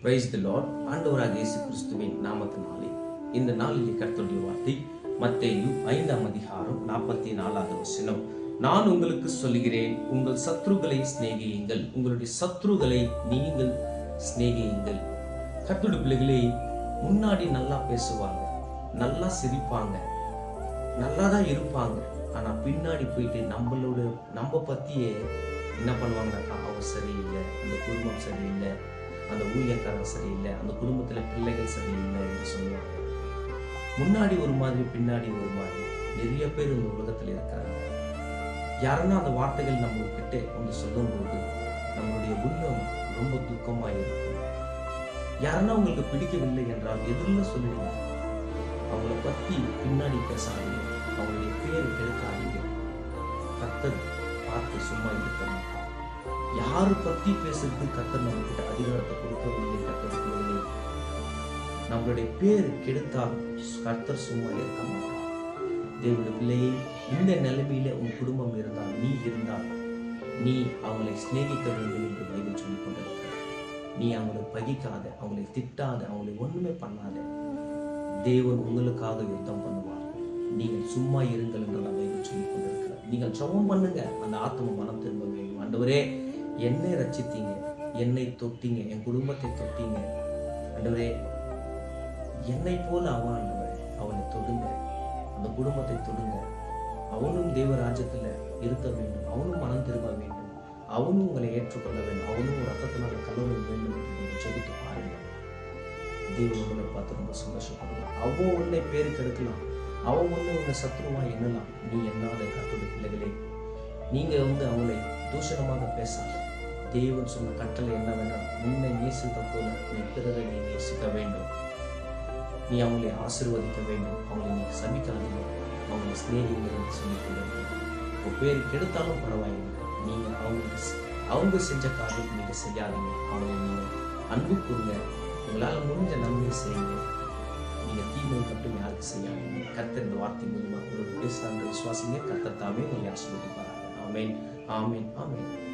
Praise the Lord ஆண்டவராக இயேசு கிறிஸ்துவின் நாமத்தினாலே இந்த நாளில் கர்த்தருடைய வார்த்தை மத்தேயு ஐந்தாம் அதிகாரம் நாற்பத்தி நாலாவது வசனம். நான் உங்களுக்கு சொல்கிறேன் உங்கள் சத்ருகளை சிநேகியுங்கள். உங்களுடைய சத்ருகளை நீங்கள் சிநேகியுங்கள். கர்த்தருடைய பிள்ளைகளே முன்னாடி நல்லா பேசுவாங்க நல்லா சிரிப்பாங்க நல்லா தான் இருப்பாங்க. ஆனா பின்னாடி போயிட்டு நம்மளோட நம்ம பத்தியே என்ன பண்ணுவாங்கனாக்கா அவர் சரியில்லை அந்த குடும்பம் சரியில்லை அந்த ஊழியக்காரன் சரியில்லை அந்த குடும்பத்துல பிள்ளைகள் சரியில்லை என்று சொல்லுவாங்க. முன்னாடி ஒரு மாதிரி பின்னாடி ஒரு மாதிரி. நிறைய பேர் இந்த உலகத்துல இருக்காங்க. யாருன்னா அந்த வார்த்தைகள் நம்ம கிட்ட வந்து சொல்லும்போது நம்மளுடைய உள்ளம் ரொம்ப துக்கமா இருக்கும். யாருன்னா உங்களுக்கு பிடிக்கவில்லை என்றால் எதிரில் சொல்லிடுங்க அவங்கள பத்தி பின்னாடி பேசாதீங்க. அவங்களுடைய பேர் கெடுக்காதீங்க. கத்தர் பார்த்து சும்மா இருக்க யாரு பத்தி பேசுறது கத்தர் நம்ம கிட்ட அதிகாரத்தை கொடுக்கவில்லை கத்தர் சொல்லவில்லை. நம்மளுடைய பேர் கெடுத்தால் கத்தர் சும்மா இருக்க மாட்டார். தேவனுடைய பிள்ளையே இந்த நிலைமையில உன் குடும்பம் இருந்தால் நீ இருந்தால் நீ அவங்களை சிநேகிக்க வேண்டும் என்று பைபிள் சொல்லிக் கொண்டிருக்கிறார். நீ அவங்களை பகிக்காத அவங்களை திட்டாத அவங்களை ஒண்ணுமே பண்ணாத. தேவன் உங்களுக்காக யுத்தம் பண்ணுவார். நீங்கள் சும்மா இருங்கள் என்று நான் பைபிள் சொல்லிக் கொண்டிருக்கிறார். நீங்கள் சமம் பண்ணுங்க அந்த ஆத்ம மனம் திரும்ப வேண்டும். ஆண்டவரே என்னை ரச்சித்தீங்க என்னை தொட்டீங்க என் குடும்பத்தை தொட்டீங்க. ஆண்டவரே என்னை போல அவன் ஆண்டவரே அவனை தொடுங்க. அந்த குடும்பத்தை தொடுங்க. அவனும் தேவராஜ்யத்துல இருக்க வேண்டும். அவனும் மனம் திரும்ப வேண்டும். அவனும் உங்களை ஏற்றுக்கொள்ள வேண்டும். அவனும் ரத்தத்தினால கலவர வேண்டும் என்று நீங்கள் ஜெபித்து பாருங்கள் தேவன் உங்களை பார்த்து ரொம்ப சந்தோஷப்படுவான் அவன் உன்னை பேரு கெடுக்கலாம் அவன் உன்னை உன்னை சத்ருவா எண்ணலாம். நீ எண்ணாத கத்துடைய பிள்ளைகளே நீங்க வந்து அவங்களை தூஷணமாக பேசாத. தேவன் சொன்ன கட்டளை என்னவென்றால் உன்னை நேசித்த போல நீ பிறரை நீ நேசிக்க வேண்டும். நீ அவங்களை ஆசிர்வதிக்க வேண்டும். அவங்களை நீ சபிக்காதீங்க அவங்களை சிநேகிங்கள் என்று வேண்டும் கொண்டிருக்கிறேன் உன் பேர் கெடுத்தாலும் பரவாயில்லை. நீங்க அவங்க அவங்க செஞ்ச காரியம் நீங்க செய்யாதீங்க. அவங்களை நீங்க அன்பு கூறுங்க உங்களால் முடிஞ்ச நன்மை செய்யுங்க. நீங்க தீமை மட்டும் யாருக்கு செய்யாதீங்க. கத்த இந்த வார்த்தை மூலமா உங்களுக்கு பேசுறாங்க விசுவாசிங்க. கர்த்தர் உங்களை ஆசீர்வதிப்பாராங்க ஆமென் ஆமென்